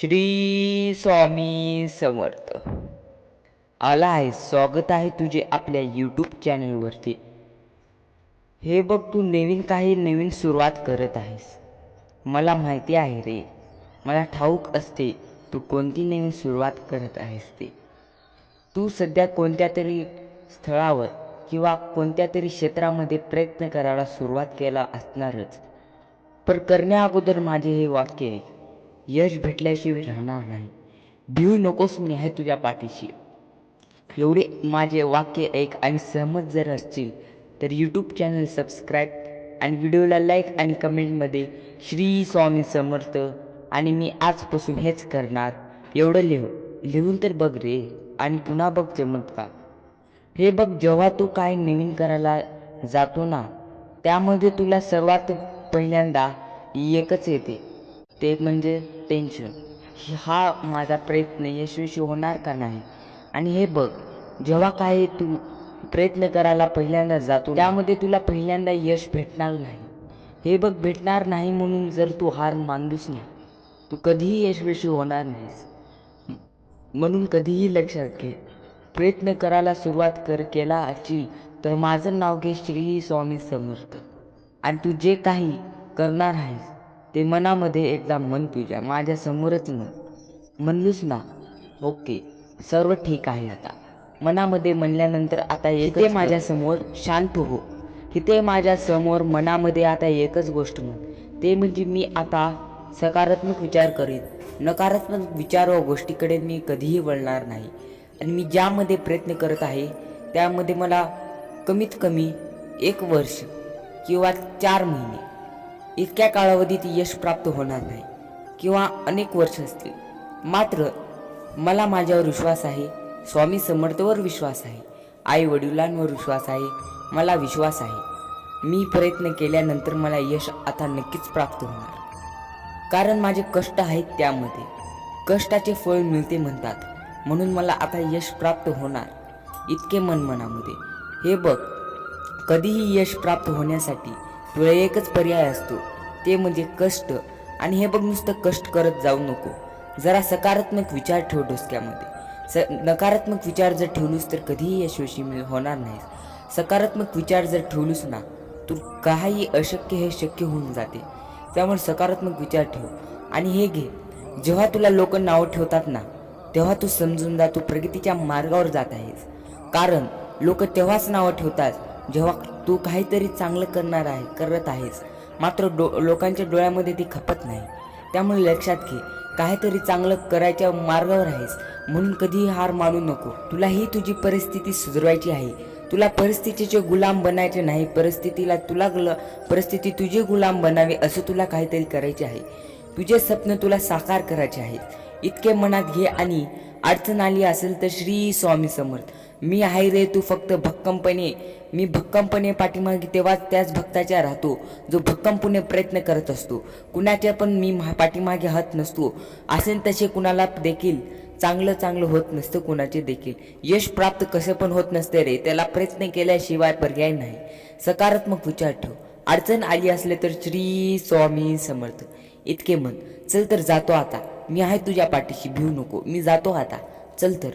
श्री स्वामी समर्थ. आला आहे स्वागत आहे तुझे आपल्या यूट्यूब चॅनलवरती हे बघ तू नवीन काही नवीन सुरुवात करत आहेस. मला माहिती आहे रे मला ठाऊक असते तू कोणती नवीन सुरुवात करत आहेस ते. तू सध्या कोणत्या तरी स्थळावर किंवा कोणत्या तरी क्षेत्रामध्ये प्रयत्न करायला सुरुवात केला असणारच. पर करण्या अगोदर माझे हे वाक्य आहे यश भेटल्याशिवाय राहणार नाही. भिऊ नकोस मी आहे तुझ्या पाठीशी. एवढे माझे वाक्य ऐक आणि सहमत जर असतील तर यूट्यूब चॅनल सबस्क्राईब आणि व्हिडिओला लाईक आणि कमेंटमध्ये श्री स्वामी समर्थ आणि मी आजपासून हेच करणार. एवढं लिहू लिहून तर बघ रे आणि पुन्हा बघ चमत्कार. हे बघ जेव्हा तू काय नवीन करायला जातो ना त्यामध्ये तुला सर्वात पहिल्यांदा एकच येते. ते म्हणजे टेन्शन हा माझा प्रयत्न यशस्वी होणार का नाही? आणि हे बघ जेव्हा काही तू प्रयत्न करायला पहिल्यांदा जातो त्यामध्ये तुला पहिल्यांदा यश भेटणार नाही. हे बघ भेटणार नाही म्हणून जर तू हार मानलीस नाही तू कधीही यशस्वी होणार नाहीस. म्हणून कधीही लक्षात घे प्रयत्न करायला सुरुवात कर केला अची तर माझं नाव घे श्री स्वामी समर्थ. आणि तू जे काही करणार आहेस ते मनामध्ये एकदा मन तुझ्या माझ्यासमोरच म्हण. म्हणलीस ना. ओके. सर्व ठीक आहे आता. मनामध्ये म्हणल्यानंतर आता इथे माझ्यासमोर शांत हो. इथे माझ्यासमोर मनामध्ये आता एकच गोष्ट म्हण. ते म्हणजे मी आता सकारात्मक विचार करीन. नकारात्मक विचार व गोष्टीकडे मी कधीही वळणार नाही. आणि मी ज्यामध्ये प्रयत्न करत आहे त्यामध्ये मला कमीत कमी एक वर्ष किंवा चार महिने इतक्या कालावधीत यश प्राप्त होणार नाही. किंवा अनेक वर्ष असतील. मात्र मला माझ्यावर विश्वास आहे स्वामी समर्थवर विश्वास आहे आई वडिलांवर विश्वास आहे मला विश्वास आहे. मी प्रयत्न केल्यानंतर मला यश आता नक्कीच प्राप्त होणार. कारण माझे कष्ट आहेत त्यामध्ये. कष्टाचे फळ मिळते म्हणतात. म्हणून मला आता यश प्राप्त होणार. इतके मन मनामध्ये. हे बघ कधीही यश प्राप्त होण्यासाठी तुला एकच पर्याय असतो. ते म्हणजे कष्ट. आणि हे बघ नुसतं कष्ट करत जाऊ नको. जरा सकारात्मक विचार ठेव डोसक्यामध्ये. स नकारात्मक विचार जर ठेवलीस तर कधीही यशस्वी मिळ होणार नाहीस. सकारात्मक विचार जर ठेवलूस ना तू काही अशक्य हे शक्य होऊन जाते. त्यामुळे सकारात्मक विचार ठेव. आणि हे घे जेव्हा तुला लोक नावं ठेवतात ना तेव्हा तू समजून जा तू प्रगतीच्या मार्गावर जात आहेस. कारण लोक तेव्हाच नावं ठेवतात जेव्हा तू काहीतरी चांगलं करणार आहे करत आहेस मात्र डो लोकांच्या डोळ्यामध्ये ती खपत नाही. त्यामुळे लक्षात घे काहीतरी चांगलं करायच्या मार्गावर आहेस म्हणून कधीही हार मानू नको. तुला ही तुझी परिस्थिती सुधारवायची आहे. तुला परिस्थितीचे गुलाम बनायचे नाही परिस्थितीला तुला गुला परिस्थिती तुझे गुलाम बनावे असं तुला काहीतरी करायचे आहे. तुझे स्वप्न तुला साकार करायचे आहे इतके मनात घे आणि अडचण आली असेल तर श्री स्वामी समर्थ. मी आहे रे तू फक्त भक्कमपणे. मी भक्कमपणे पाठीमागे तेव्हाच त्याच भक्ताच्या राहतो जो भक्कमपणे प्रयत्न करत असतो. कुणाच्या पण मी मा- पाठीमागे हात नसतो. असेन तसे कुणाला देखील चांगलं चांगलं होत नसतं कुणाचे देखील. यश प्राप्त कसं पण होत नसते रे त्याला प्रयत्न केल्याशिवाय पर्याय नाही. सकारात्मक विचार ठेव. अडचण आली असले तर श्री स्वामी समर्थ. इतके म्हण. चल तर जातो आता. मी आहे तुझ्या पाठीशी भिवू नको. मी जातो आता. चल तर.